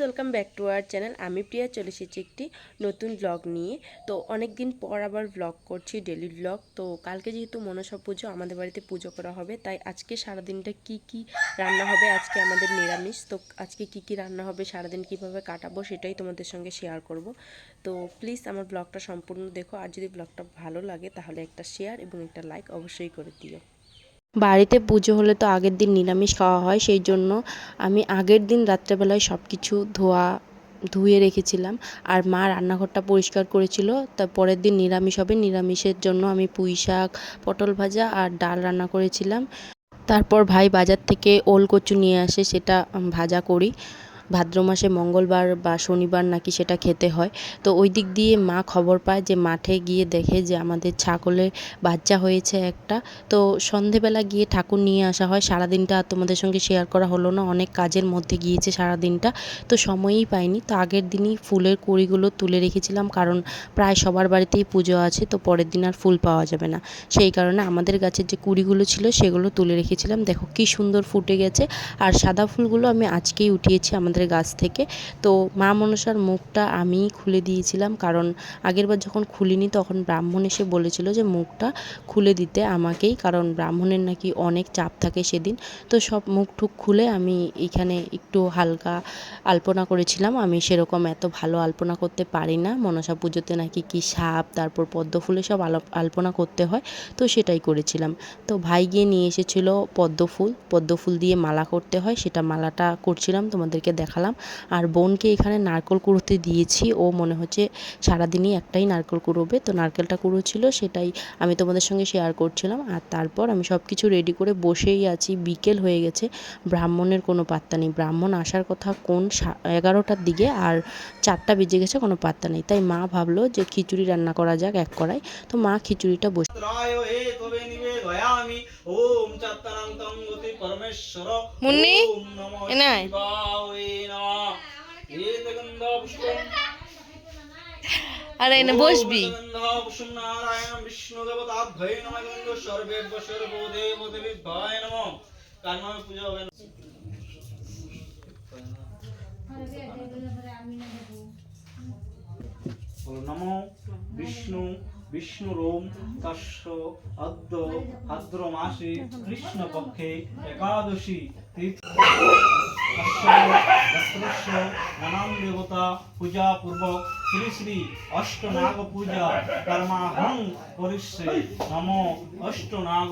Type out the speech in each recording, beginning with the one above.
Welcome back to our channel আমি প্রিয়া চলে এসেছি একটি নতুন ব্লগ নিয়ে। তো অনেক দিন পর আবার ব্লগ করছি ডেলি ব্লগ তো কালকে যেহেতু মনসা পুজো, আমাদের বাড়িতে পুজো করা হবে, তাই আজকে সারাদিনটা কি কি রান্না হবে আজকে আমাদের নিরামিষ। তো আজকে কি কি রান্না হবে, সারাদিন কীভাবে কাটাবো সেটাই তোমাদের সঙ্গে শেয়ার করব। তো প্লিজ আমার ব্লগটা সম্পূর্ণ দেখো, আর যদি ব্লগটা ভালো লাগে তাহলে একটা শেয়ার এবং একটা লাইক অবশ্যই করে দিও। বাড়িতে পুজো হলে তো আগের দিন নিরামিষ খাওয়া হয়, সেই জন্য আমি আগের দিন রাত্রেবেলায় সব কিছু ধোয়া, ধুয়ে রেখেছিলাম। আর মা রান্নাঘরটা পরিষ্কার করেছিল তার পরের দিন নিরামিষ হবে। নিরামিষের জন্য আমি পুঁই শাক, পটল ভাজা আর ডাল রান্না করেছিলাম। তারপর ভাই বাজার থেকে ওল কচু নিয়ে আসে, সেটা ভাজা করি। ভাদ্র মাসে মঙ্গলবার বা শনিবার নাকি সেটা খেতে হয়। তো ওই দিক দিয়ে মা খবর পায় যে মাঠে গিয়ে দেখে যে আমাদের ছাগলের বাচ্চা হয়েছে একটা। তো সন্ধেবেলা গিয়ে ঠাকুর নিয়ে আসা হয়। সারাদিনটা আর তোমাদের সঙ্গে শেয়ার করা হলো না। অনেক কাজের মধ্যে গিয়েছে সারাদিনটা। তো সময়ই পাইনি। তো আগের দিনই ফুলের কুড়িগুলো তুলে রেখেছিলাম কারণ প্রায় সবার বাড়িতেই পুজো আছে। তো পরের দিন আর ফুল পাওয়া যাবে না। সেই কারণে আমাদের গাছের যে কুড়িগুলো ছিল সেগুলো তুলে রেখেছিলাম। দেখো কি সুন্দর ফুটে গেছে। আর সাদা ফুলগুলো আমি আজকেই উঠিয়েছি আমাদের গাছ থেকে। তো মা মনসার মুখটা আমিই খুলে দিয়েছিলাম, কারণ আগেরবার যখন খুলিনি তখন ব্রাহ্মণ এসে বলেছিল যে মুখটা খুলে দিতে আমাকেই, কারণ ব্রাহ্মণের নাকি অনেক চাপ থাকে সেদিন। তো সব মুখ টুক খুলে আমি এখানে একটু হালকা আলপনা করেছিলাম। আমি সেরকম এত ভালো আলপনা করতে পারি না। মনসা পুজোতে নাকি কি সাপ, তারপর পদ্ম ফুলে সব আলো- আলপনা করতে হয়, তো সেটাই করেছিলাম। তো ভাই গিয়ে নিয়ে এসেছিল পদ্ম ফুল। পদ্ম ফুল দিয়ে মালা করতে হয়, সেটা মালাটা করছিলাম, তোমাদেরকে দেখালাম। আর বোনকে এখানে নারকল কুড়োতে দিয়েছি। ও মনে হচ্ছে সারাদিনই একটাই নারকেল কুড়োবে। তো নারকেলটা কুড়োচ্ছিল সেটাই আমি তোমাদের সঙ্গে শেয়ার করছিলাম। আর তারপর আমি সব কিছু রেডি করে বসেই আছি। বিকেল হয়ে গেছে। ব্রাহ্মণের কোনো পাত্তা নেই। ব্রাহ্মণ আসার কথা কোন সা- এগারোটার দিকে আর চারটা বেজে গেছে কোনো পাত্তা নেই। তাই মা ভাবলো যে খিচুড়ি রান্না করা যাক এক কড়াই। তো মা খিচুড়িটা বসে রায় হে পূজা হবে না। বলো, নমো বিষ্ণু বিষ্ণুরোম তস্য অদ্য ভাদ্র মাসে কৃষ্ণ পক্ষে একাদশী, তীর্থ তস্য রাত্রস্য নানান দেবতা পূজা পূর্বক শ্রী শ্রী অষ্টনাগ পূজা কর্মাহং করিষ্যে নমো অষ্টনাগ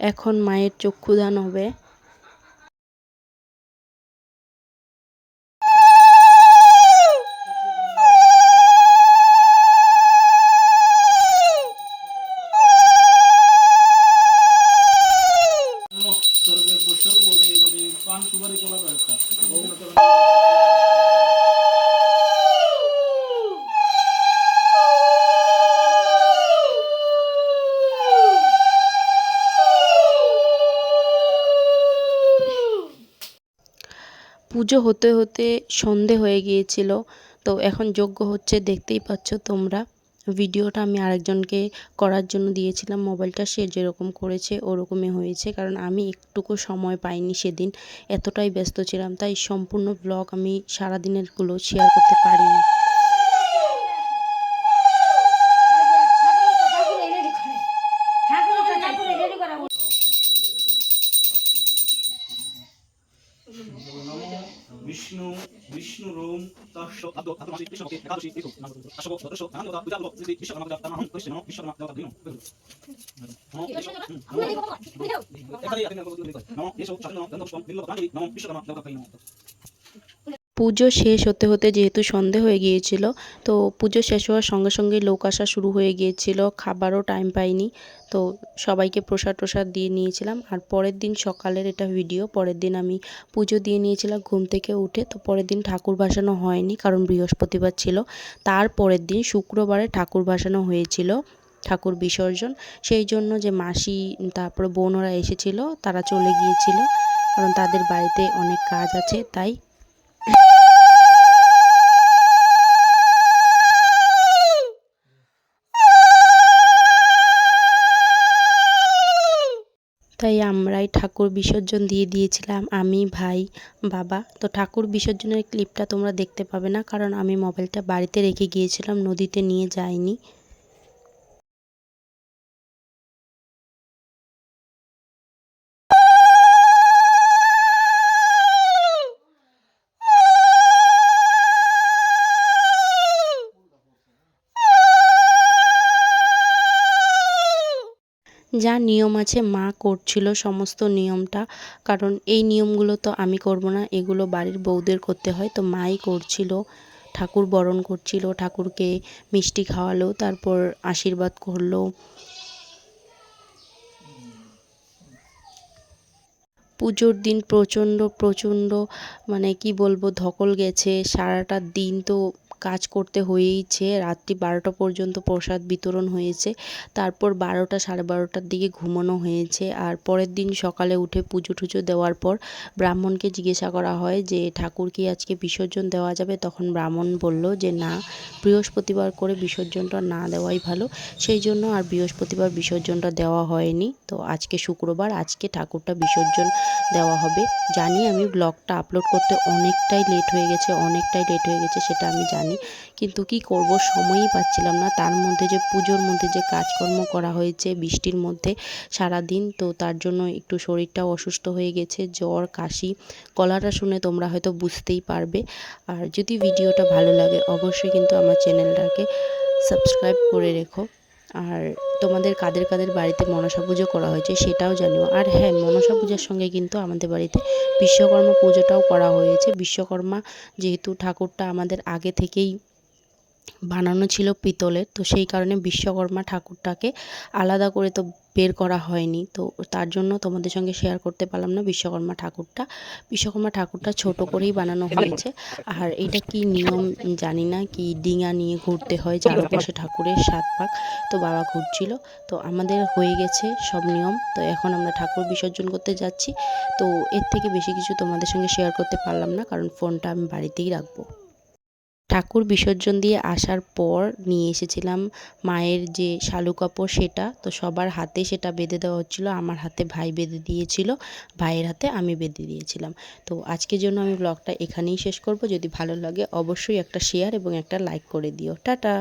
এখন মায়ের চক্ষুদান হবে। পুজো হতে হতে সন্ধে হয়ে গিয়েছিল। তো এখন যোগ্য হচ্ছে, দেখতেই পাচ্ছ তোমরা। ভিডিওটা আমি আরেকজনকে করার জন্য দিয়েছিলাম। মোবাইলটা সে যেরকম করেছে, ওরকমই হয়েছে। কারণ আমি একটুকু সময় পাইনি সেদিন। এতটাই ব্যস্ত ছিলাম, তাই সম্পূর্ণ ব্লগ আমি সারাদিনেরগুলো শেয়ার করতে পারিনি। নাম নাম দেবতা বিশ্বকর্মা কৃষ্ণ নমঃ বিশ্বকর্মা দেবতা পুজো শেষ হতে হতে যেহেতু সন্ধে হয়ে গিয়েছিল, তো পুজো শেষ হওয়ার সঙ্গে সঙ্গে লোক আসা শুরু হয়ে গিয়েছিল। খাবারও টাইম পাইনি, তো সবাইকে প্রসাদ প্রসাদ দিয়ে নিয়েছিলাম। আর পরের দিন সকালের এটা ভিডিও পরের দিন আমি পুজো দিয়ে নিয়েছিলাম ঘুম থেকে উঠে। তো পরের দিন ঠাকুর ভাসানো হয়নি, কারণ বৃহস্পতিবার ছিল। তার পরের দিন শুক্রবারে ঠাকুর ভাসানো হয়েছিল, ঠাকুর বিসর্জন। সেই জন্য যে মাসি, তারপরে বোনরা এসেছিল, তারা চলে গিয়েছিল। কারণ তাদের বাড়িতে অনেক কাজ আছে, তাই তাই আমরাই ঠাকুর বিসর্জন দিয়ে দিয়েছিলাম, আমি, ভাই, বাবা। তো ঠাকুর বিসর্জনের ক্লিপটা তোমরা দেখতে পাবে না, কারণ আমি মোবাইলটা বাড়িতে রেখে গিয়েছিলাম, নদীতে নিয়ে যাইনি। যা নিয়ম আছে মা করছিল সমস্ত নিয়মটা। কারণ এই নিয়মগুলো তো আমি করব না, এগুলো বাড়ির বউদের করতে হয়। তো মাই করছিল, ঠাকুর বরণ করছিল, ঠাকুরকে মিষ্টি খাওয়ালো, তারপর আশীর্বাদ করল। পুজোর দিন প্রচণ্ড প্রচণ্ড মানে কি বলব, ধকল গেছে। সারাটা দিন তো কাজ করতে হয়েইছে। রাত্রি বারোটা পর্যন্ত প্রসাদ বিতরণ হয়েছে। তারপর বারোটা, সাড়ে বারোটার দিকে ঘুমানো হয়েছে। আর পরের দিন সকালে উঠে পুজো টুজো দেওয়ার পর ব্রাহ্মণকে জিজ্ঞাসা করা হয় যে, ঠাকুর কি আজকে বিসর্জন দেওয়া যাবে? তখন ব্রাহ্মণ বলল যে, না, বৃহস্পতিবার করে বিসর্জনটা না দেওয়াই ভালো। সেই জন্য আর বৃহস্পতিবার বিসর্জনটা দেওয়া হয়নি। তো আজকে শুক্রবার, আজকে ঠাকুরটা বিসর্জন দেওয়া হবে। জানি আমি ব্লগটা আপলোড করতে অনেকটাই লেট হয়ে গেছে, অনেকটাই লেট হয়ে গেছে, সেটা আমি জানি কিন্তু কি করব সময়ই পাচ্ছিলাম না। তার মধ্যে যে পুজোর মধ্যে যে কাজকর্ম করা হয়েছে বৃষ্টির মধ্যে সারা দিন তো তার জন্য একটু শরীরটাও অসুস্থ হয়ে গেছে, জ্বর, কাশি কলাটা শুনে তোমরা হয়তো বুঝতেই পারবে। আর যদি ভিডিওটা ভালো লাগে, অবশ্যই কিন্তু আমার চ্যানেলটাকে সাবস্ক্রাইব করে রেখো। আর তোমাদের কাদের কাদের বাড়িতে মনসা পুজো করা হয়েছে সেটাও জানিও। আর হ্যাঁ মনসা পূজার সঙ্গে কিন্তু আমাদের বাড়িতে বিশ্বকর্মা পুজোটাও করা হয়েছে। বিশ্বকর্মা যেহেতু ঠাকুরটা আমাদের আগে থেকেই বানানো ছিল পিতলের, তো সেই কারণে বিশ্বকর্মা ঠাকুরটাকে আলাদা করে তো বের করা হয়নি। তো তার জন্য তোমাদের সঙ্গে শেয়ার করতে পারলাম না বিশ্বকর্মা ঠাকুরটা। বিশ্বকর্মা ঠাকুরটা ছোট করেই বানানো হয়েছে। আর এটা কি নিয়ম জানি না, কি ডিঙা নিয়ে ঘুরতে হয় চারপাশে ঠাকুরের সাত পাক তো বাবা ঘুরছিল। তো আমাদের হয়ে গেছে সব নিয়ম। তো এখন আমরা ঠাকুর বিসর্জন করতে যাচ্ছি। তো এর থেকে বেশি কিছু তোমাদের সঙ্গে শেয়ার করতে পারলাম না, কারণ ফোনটা আমি বাড়িতেই রাখব। ঠাকুর বিসর্জন দিয়ে আসার পর নিয়ে এসেছিলাম মায়ের যে শালু কাপড় সেটা। তো সবার হাতে সেটা বেঁধে দেওয়া হচ্ছিল, আমার হাতে ভাই বেঁধে দিয়েছিল, ভাইয়ের হাতে আমি বেঁধে দিয়েছিলাম। তো আজকের জন্য আমি ব্লগটা এখানেই শেষ করব। যদি ভালো লাগে অবশ্যই একটা শেয়ার এবং একটা লাইক করে দিও। টাটা!